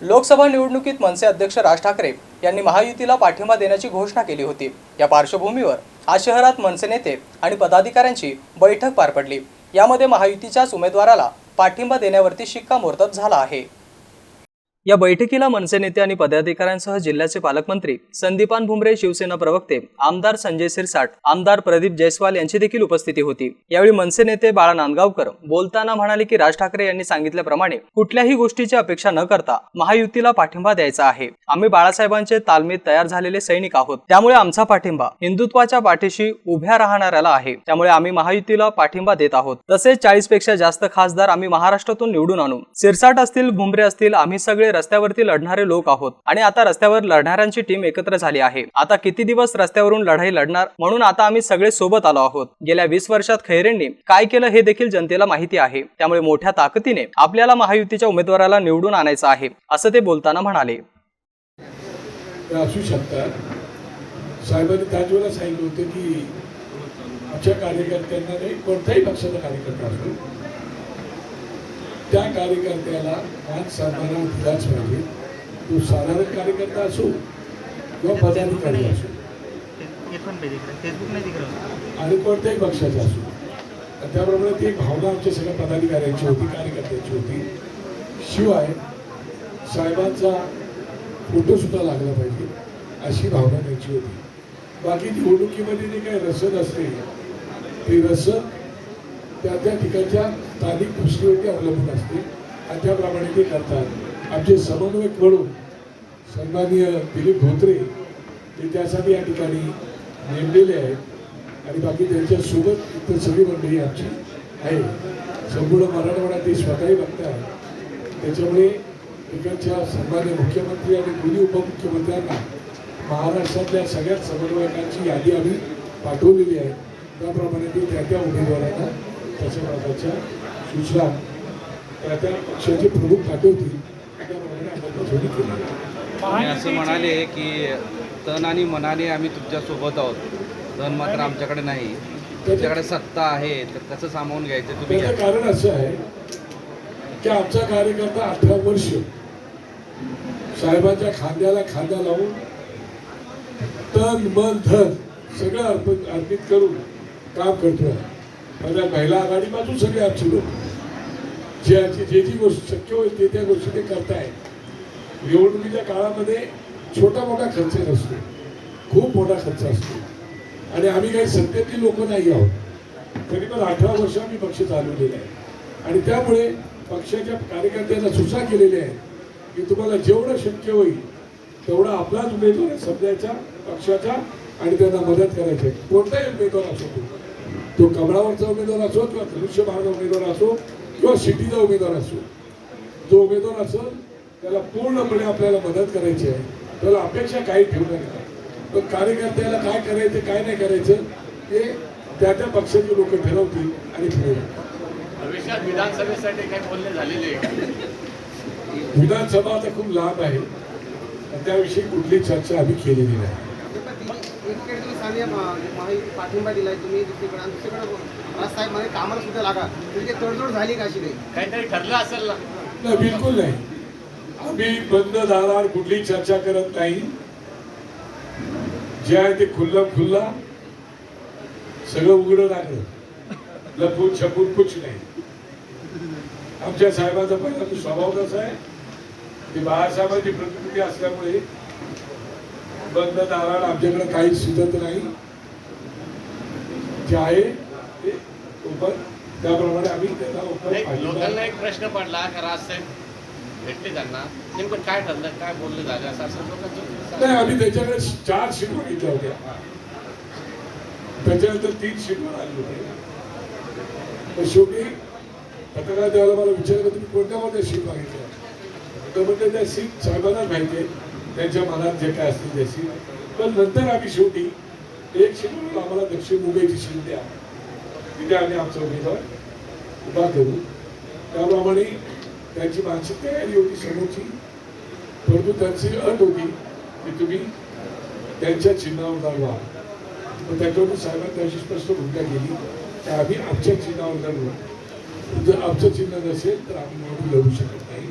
लोकसभा निवडणुकीत मनसे अध्यक्ष राज ठाकरे यांनी महायुतीला पाठिंबा देण्याची घोषणा केली होती. या पार्श्वभूमीवर आज शहरात मनसे नेते आणि पदाधिकाऱ्यांची बैठक पार पडली. यामध्ये महायुतीच्याच उमेदवाराला पाठिंबा देण्यावरती शिक्कामोर्तब झाला आहे. या बैठकीला मनसे नेते आणि पदाधिकाऱ्यांसह जिल्ह्याचे पालकमंत्री संदीपान भुमरे शिवसेना प्रवक्ते आमदार संजय सिरसाट आमदार प्रदीप जयस्वाल यांची देखील उपस्थिती होती. यावेळी मनसे नेते बाळा नांदगावकर बोलताना म्हणाले की राज ठाकरे यांनी सांगितल्याप्रमाणे कुठल्याही गोष्टीची अपेक्षा न करता महायुतीला पाठिंबा द्यायचा आहे. आम्ही बाळासाहेबांचे तालमीत तयार झालेले सैनिक आहोत. त्यामुळे आमचा पाठिंबा हिंदुत्वाच्या पाठीशी उभ्या राहणाऱ्याला आहे. त्यामुळे आम्ही महायुतीला पाठिंबा देत आहोत. तसेच चाळीसपेक्षा जास्त खासदार आम्ही महाराष्ट्रातून निवडून आणू. सिरसाट असतील भुमरे असतील आम्ही सगळे रस्त्यावरती लढणारे लोक आहोत. आणि आता रस्त्यावर लढणाऱ्यांची टीम एकत्र झाली आहे. आता किती दिवस रस्त्यावरून लढाई लढणार? म्हणून आता आम्ही सगळे सोबत आलो आहोत. गेल्या वीस वर्षात खैरेंनी काय केलं हे देखील जनतेला माहिती आहे. त्यामुळे मोठ्या ताकदीने आपल्याला महायुतीच्या उमेदवाराला निवडून आणायचं आहे असं ते बोलताना म्हणाले. असू शकतात. साहेबांनी त्याच वेळेला सांगितलं होतं की आमच्या कार्यकर्त्यांना नाही कोणत्याही पक्षाचा कार्यकर्ता असतो त्या कार्यकर्त्याला मान सन्मान दिलाच पाहिजे तो साधारण कार्यकर्ता असो किंवा पदाधिकारी असो. आणि कोणत्याही पक्षाचा असो. त्याप्रमाणे ती भावना आमच्या सगळ्या पदाधिकाऱ्यांची होती कार्यकर्त्यांची होती. शिवाय साहेबांचा फोटो सुद्धा लागला पाहिजे अशी भावना त्यांची होती. बाकी निवडणुकीमध्ये जे काही रसद असते ती रसद त्या त्या ठिकाणच्या स्थानिक दृष्टीवरती अवलंबून असते आणि त्याप्रमाणे ते करतात. आमचे समन्वयक म्हणून सन्माननीय दिलीप धोत्रे ते त्यासाठी या ठिकाणी नेमलेले आहेत आणि बाकी त्यांच्यासोबत इतर सगळी मंडळी आमची आहे संपूर्ण मराठवाडा ते स्वतःही बघतात त्याच्यामुळे तिकडच्या सन्मान्य मुख्यमंत्री आणि दोन्ही उपमुख्यमंत्र्यांना महाराष्ट्रातल्या सगळ्याच समन्वयकांची यादी आम्ही पाठवलेली आहे. त्याप्रमाणे ते त्या त्या उमेदवारांना तशा प्रकारच्या सूचना त्या त्या पक्षाचे प्रमुख पाठवतील त्याप्रमाणे अंमलबजावणी केली आहे. तुम्ही असं म्हणाले की तन आणि मनाने आम्ही तुमच्यासोबत आहोत तन मात्र आमच्याकडे नाही तुमच्याकडे सत्ता आहे तर कसं सामावून घ्यायचं तुम्ही. कारण असं आहे की आमचा कार्यकर्ता अठरा वर्ष साहेबांच्या खांद्याला खांदा लावून तन मन धन सगळं अर्पित अर्पित करून काम करतोय माझ्या महिला आघाडीपासून सगळे आमचे लोक. जे जे जी गोष्ट शक्य होईल ते त्या गोष्टी ते करतायत. निवडणुकीच्या काळामध्ये छोटा मोठा खर्च नसतो. खूप मोठा खर्च असतो. आणि आम्ही काही सत्तेतली लोक नाही आहोत. तरी पण अठरा वर्ष आम्ही पक्ष चालवलेले आहे. आणि त्यामुळे पक्षाच्या कार्यकर्त्यांना सूचना केलेल्या आहेत की तुम्हाला जेवढं शक्य होईल तेवढा आपलाच उमेदवार समजायचा पक्षाचा आणि त्यांना मदत करायची आहे. कोणताही उमेदवार असो तो कमळावरचा उमेदवार असो किंवा धनुष्यबाणचा उमेदवार असो किंवा सिटीचा उमेदवार असो जो उमेदवार असेल त्याला पूर्णपणे आपल्याला मदत करायची आहे. त्याला अपेक्षा काही ठेवणार नाही पण कार्यकर्त्याला काय करायचं काय नाही करायचं ते त्या त्या पक्षाचे लोक ठरवतील आणि भविष्यात विधानसभेसाठी काही बोलणे झालेले? विधानसभा आता खूप लांब आहे. त्याविषयी कुठली चर्चा आम्ही केलेली नाही. एकीकडे तुम्ही सांगूया महायुती पाठिंबा दिलाय तुम्ही दुसरीकडे आणि दुसरीकडे राजसाहेबमध्ये कामाला सुद्धा लागा. तुमची तडजोड झाली का अशी काही? काहीतरी ठरलं असेल ना. नाही बिलकुल नाही. आम्ही बंद दारात कुठली चर्चा करत नाही. जे आहे ते खुल्ला खुल्ला. सगळं उघडं लागलं. लपून छपून कुछ नाही. आमच्या साहेबांचा पहिला तो स्वभाव कसा आहे? की बाळासाहेबांची प्रतिकृती असल्यामुळे बंद दारात आमच्याकडे काही सुचत नाही. जे आहे ते ओपन. त्याप्रमाणे आम्ही त्याला ओपन लोकांना एक प्रश्न पडला का राजसाहेब भेटले त्यांना. नेमकं काय ठरलं काय बोललं झालं? असं असं लोकांचं नाही आम्ही त्याच्याकडे चार सीट मागितल्या होत्या. त्याच्यानंतर तीन सीटवर आले होते. शेवटी पत्रकार द्यायला मला विचारलं तुम्ही कोणत्या कोणत्या सीट मागितल्या? तर म्हणजे त्या सीट साहेबांनाच माहिती आहे. त्यांच्या मनात जे काय असतील त्याची पण नंतर आम्ही शेवटी एक शेड्यूल आम्हाला दक्षिण मुंबईची शीट द्या. तिथे आम्ही आमचा उमेदवार उभा करू. त्याप्रमाणे त्यांची मानसिक तयारी होती समोरची. परंतु त्यांची अट होती की तुम्ही त्यांच्या चिन्हावर लढवा पण त्याच्यावर साहेबांनी त्याची स्पष्ट भूमिका केली की आम्ही आमच्या चिन्हावर लढू जर आमचं चिन्ह नसेल तर आम्ही निवडून लढू शकत नाही.